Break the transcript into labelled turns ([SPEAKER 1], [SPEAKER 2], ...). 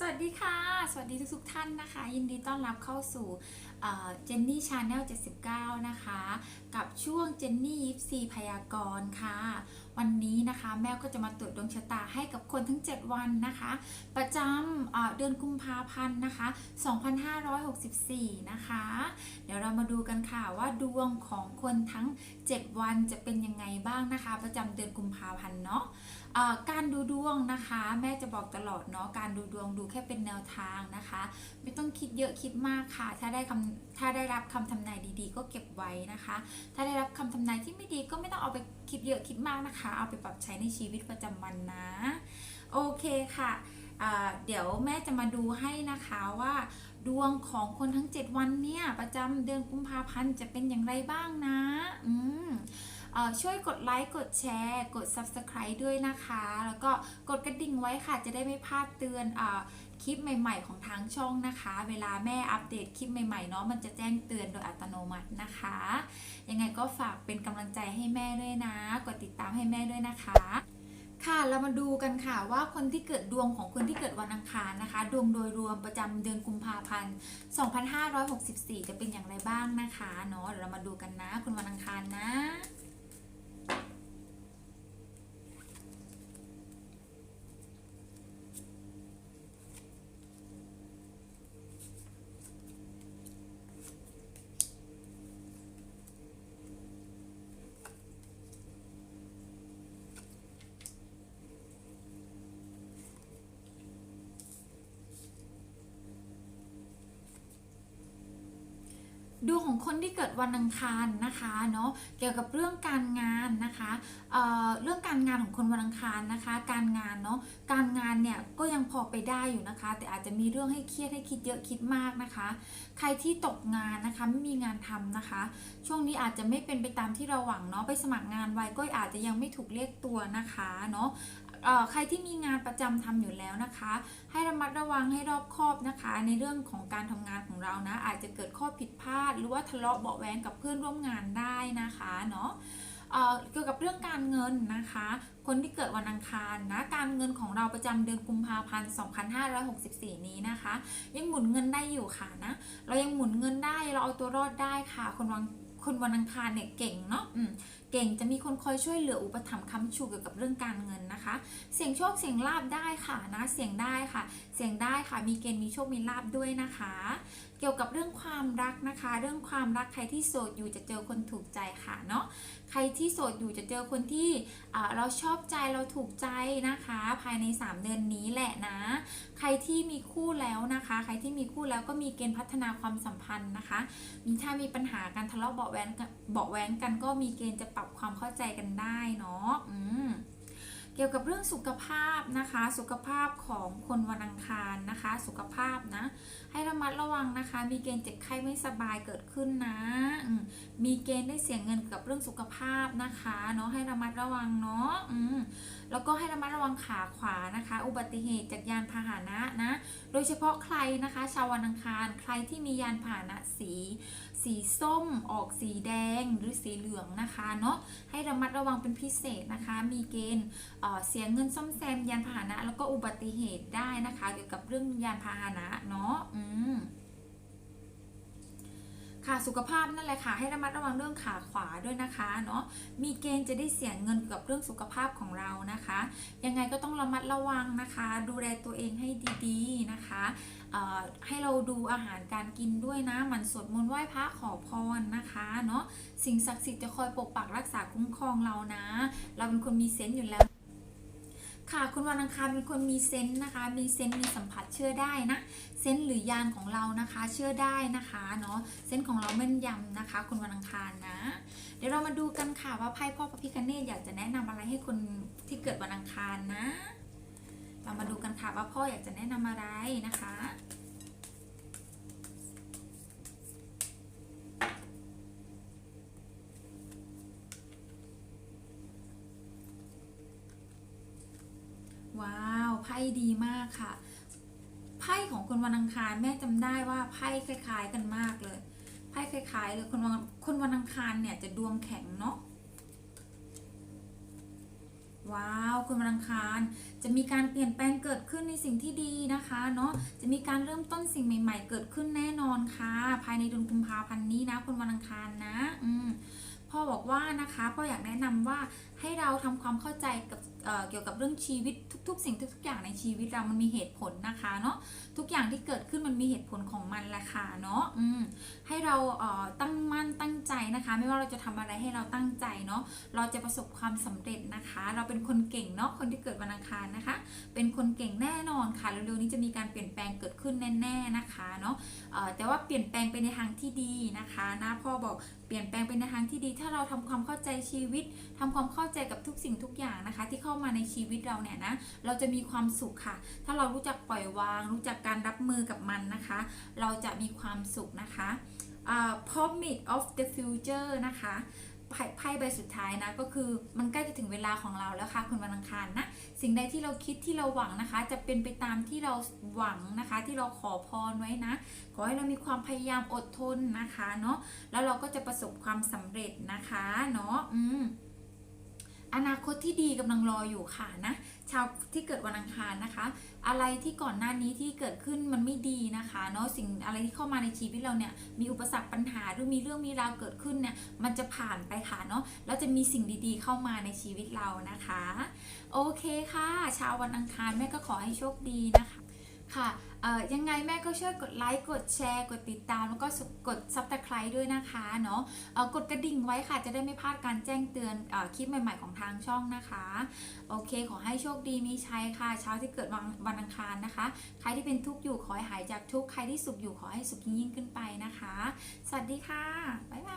[SPEAKER 1] สวัสดีค่ะ สวัสดีทุกๆท่านนะคะ ยินดีต้อนรับเข้าสู่เจนนี่ชาแนล79 นะคะ กับช่วงเจนนี่ยิปซีพยากรณ์ค่ะ วันนี้นะคะ แม่ก็จะมาตรวจดวงชะตาให้กับ คนทั้ง7 วันนะคะ ประจำเดือนกุมภาพันธ์นะคะ 2564 นะคะ เดี๋ยวเรามาดูกันค่ะว่าดวงของคนทั้ง 7 วันจะเป็นยังไงบ้างนะคะ ประจำเดือนกุมภาพันธ์เนาะการดูดวงนะคะ แม่จะบอกตลอดเนาะการดูดวงดูแค่เป็นแนวทางนะคะ ไม่ต้องคิดเยอะคิดมากค่ะ ถ้าได้คำถ้าได้รับคำทำนายดีๆ ก็เก็บไว้นะคะ ถ้าได้รับคำทำนายที่ไม่ดีก็ไม่ต้องเอาไปคิดเยอะคิดมากนะคะ เอาไปปรับใช้ในชีวิตประจำวันนะ โอเคค่ะอ่าเดี๋ยวแม่จะมาดูให้นะคะว่า ดวงของคนทั้ง 7 วันเนี่ย ประจำเดือนกุมภาพันธ์จะเป็นอย่างไรบ้างนะ อืมเอ่อช่วยกดไลค์ กดแชร์ กด Subscribe ด้วยนะคะ แล้วก็กดกระดิ่งไว้ค่ะ จะได้ไม่พลาดเตือนอคลิปใหม่ ๆ ของทางช่องนะคะ เวลาแม่อัปเดตคลิปใหม่ๆเนาะ มันจะแจ้งเตือนโดยอัตโนมัตินะคะ ยังไงก็ฝากเป็นกำลังใจให้แม่ด้วยนะ กดติดตามให้แม่ด้วยนะคะ ค่ะเรามาดูกันค่ะว่าคนที่เกิดดวงของคนที่เกิดวันอังคารนะคะ ดวงโดยรวมประจำเดือนกุมภาพันธ์ 2564 จะเป็นอย่างไรบ้างนะคะเนาะเดี๋ยวเรามาดูกันนะคุณวันอังคารนะ ดวงของคนที่เกิดวันอังคารนะคะเนาะเกี่ยวกับเรื่องการงานนะคะเเรื่องการงานของคนวันอังคารนะคะ การงานเนาะการงานเนี่ยก็ยังพอไปได้อยู่นะคะ แต่อาจจะมีเรื่องให้เครียดให้คิดเยอะคิดมากนะคะ ใครที่ตกงานนะคะไม่มีงานทำนะคะ ช่วงนี้อาจจะไม่เป็นไปตามที่เราหวังเนาะไปสมัครงานไว้ก็อาจจะยังไม่ถูกเรียกตัวนะคะเนาะ ใครที่มีงานประจำทำอยู่แล้วนะคะ ให้ระมัดระวังให้รอบคอบนะคะ ในเรื่องของการทำงานของเรานะ อาจจะเกิดข้อผิดพลาด หรือว่าทะเลาะเบาแวงกับเพื่อนร่วมงานได้นะคะเนาะเกี่ยวกับเรื่องการเงินนะคะ คนที่เกิดวันอังคารนะ การเงินของเราประจำเดือนกุมภาพันธ์ 2564 นี้นะคะ ยังหมุนเงินได้อยู่ค่ะนะ เรายังหมุนเงินได้ เราเอาตัวรอดได้ค่ะ คนวันคนวันอังคารเนี่ยเก่งเนาะเก่งจะมีคนคอยช่วยเหลืออุปถัมภ์ค้ำชูเกี่ยวกับเรื่องการเงินนะคะ เสี่ยงโชคเสี่ยงลาบได้ค่ะนะเสี่ยงได้ค่ะ เสี่ยงได้ค่ะมีเกณฑ์มีโชคมีลาบด้วยนะคะ เกี่ยวกับเรื่องความรักนะคะ เรื่องความรักใครที่โสดอยู่จะเจอคนถูกใจค่ะเนาะใครที่โสดอยู่จะเจอคนที่เราชอบใจเราถูกใจนะคะ ภายใน 3 เดือนนี้แหละนะ ใครที่มีคู่แล้วนะคะ ใครที่มีคู่แล้วก็มีเกณฑ์พัฒนาความสัมพันธ์นะคะมีถ้ามีปัญหาการทะเลาะเบาะแว้งกันเบาะแว้งกันก็มีเกณฑ์จะปรับความเข้าใจกันได้เนาะเกี่ยวกับเรื่องสุขภาพนะคะ สุขภาพของคนวันอังคารนะคะ สุขภาพนะ ให้ระมัดระวังนะคะ มีเกณฑ์เจ็บไข้ไม่สบายเกิดขึ้นนะมมีเกณฑ์ได้เสียเงินกับเรื่องสุขภาพนะคะเนาะให้ระมัดระวังเนาะแล้วก็ให้ระมัดระวังขาขวานะคะ อุบัติเหตุจากยานพาหนะนะ โดยเฉพาะใครนะคะ ชาววันอังคารใครที่มียานพาหนะสี สีส้มออกสีแดงหรือสีเหลืองนะคะเนาะให้ระมัดระวังเป็นพิเศษนะคะ มีเกณฑ์เอ่อเสียเงินซ่อมแซมยานพาหนะ แล้วก็อุบัติเหตุได้นะคะ เกี่ยวกับเรื่องยานพาหนะเนาะอืม ค่ะสุขภาพนั่นแหละค่ะ ให้ระมัดระวังเรื่องขาขวาด้วยนะคะเนาะมีเกณฑ์จะได้เสียเงินกับเรื่องสุขภาพของเรานะคะ ยังไงก็ต้องระมัดระวังนะคะ ดูแลตัวเองให้ดีๆนะคะให้เราดูอาหารการกินด้วยนะหมันสวดมนต์ไหว้พระขอพรนะคะเนาะสิ่งศักดิ์สิทธิ์จะคอยปกปักรักษาคุ้มครองเรานะ เราเป็นคนมีเซนต์อยู่แล้วค่ะคุณวันอังคารเป็นคนมีเซนต์นะคะ มีเซนต์มีสัมผัสเชื่อได้นะ ซนต์หรือยานของเรานะคะ เชื่อได้นะคะเนาะเซนต์ของเราแม่นยำนะคะคุณวันอังคารนะ เดี๋ยวเรามาดูกันค่ะว่าไพ่พ่อพระพิคเนตอยากจะแนะนำอะไรให้คนที่เกิดวันอังคารนะ เรามาดูกันค่ะว่าพ่ออยากจะแนะนำอะไรนะคะว้าว ไพ่ดีมากค่ะ ไพ่ของคนวันอังคารแม่จำได้ว่าไพ่คล้าย ๆ กันมากเลยไพ่คล้ายๆเลยคนวันคนวันอังคารเนี่ยจะดวงแข็งเนาะว้าวคุณวันอังคารจะมีการเปลี่ยนแปลงเกิดขึ้นในสิ่งที่ดีนะคะเนาะจะมีการเริ่มต้นสิ่งใหม่ ๆ เกิดขึ้นแน่นอนค่ะ ภายในเดือนกุมภาพันธ์นี้นะคุณวันอังคารนะ อืมพ่อบอกว่านะคะพ่ออยากแนะนำว่าให้เราทำความเข้าใจกับ เกี่ยวกับเรื่องชีวิตทุก ๆ สิ่งทุก ๆ อย่างในชีวิตเรามันมีเหตุผลนะคะเนาะทุกอย่างที่เกิดขึ้นมันมีเหตุผลของมันแหละค่ะเนาะอืมให้เราเอ่อตั้งมั่นตั้งใจนะคะ ไม่ว่าเราจะทำอะไรให้เราตั้งใจเนาะเราจะประสบความสำเร็จนะคะ เราเป็นคนเก่งเนาะคนที่เกิดวันอังคารนะคะ เป็นคนเก่งแน่นอนค่ะเร็วๆนี้จะมีการเปลี่ยนแปลงเกิดขึ้นแน่ ๆนะคะเนาะแต่ว่าเปลี่ยนแปลงไปในทางที่ดีนะคะนะพ่อบอกเปลี่ยนแปลงไปในทางที่ดี ถ้าเราทำความเข้าใจชีวิตทำความเข้าใจกับทุกสิ่งทุกอย่างนะคะ ที่เข้ามาในชีวิตเราเนี่ยนะ เราจะมีความสุขค่ะ ถ้าเรารู้จักปล่อยวาง รู้จักการรับมือกับมันนะคะ เราจะมีความสุขนะคะ Promise of the future นะคะไพ่ใบสุดท้ายนะก็คือมันใกล้จะถึงเวลาของเราแล้วค่ะคุณวันอังคารนะ สิ่งใดที่เราคิดที่เราหวังนะคะ จะเป็นไปตามที่เราหวังนะคะ ที่เราขอพรไว้นะ ขอให้เรามีความพยายามอดทนนะคะเนาะแล้วเราก็จะประสบความสำเร็จนะคะเนาะอืม อนาคตที่ดีกำลังรออยู่ค่ะนะ ชาวที่เกิดวันอังคารนะคะ อะไรที่ก่อนหน้านี้ที่เกิดขึ้นมันไม่ดีนะคะเนาะสิ่งอะไรที่เข้ามาในชีวิตเราเนี่ยมีอุปสรรคปัญหาหรือมีเรื่องมีราวเกิดขึ้นเนี่ยมันจะผ่านไปค่ะเนาะแล้วจะมีสิ่งดีๆเข้ามาในชีวิตเรานะคะ โอเคค่ะ ชาววันอังคารแม่ก็ขอให้โชคดีนะคะ ค่ะยังไงแม่ก็ช่วยกดไลค์กดแชร์ กดติดตาม แล้วก็กดซับสไคร b e ด้วยนะคะเนาะกดกระดิ่งไว้ค่ะจะได้ไม่พลาดการแจ้งเตือนอคลิปใหม่ ๆ ของทางช่องนะคะ โอเค ขอให้โชคดีมีชัยค่ะ เช้าที่เกิดวันวันอังคารนะคะ ใครที่เป็นทุกข์อยู่ขอให้หายจากทุกข์ใครที่สุขอยู่ขอให้สุขยิ่งขึ้นไปนะคะ สวัสดีค่ะบ๊ายบาย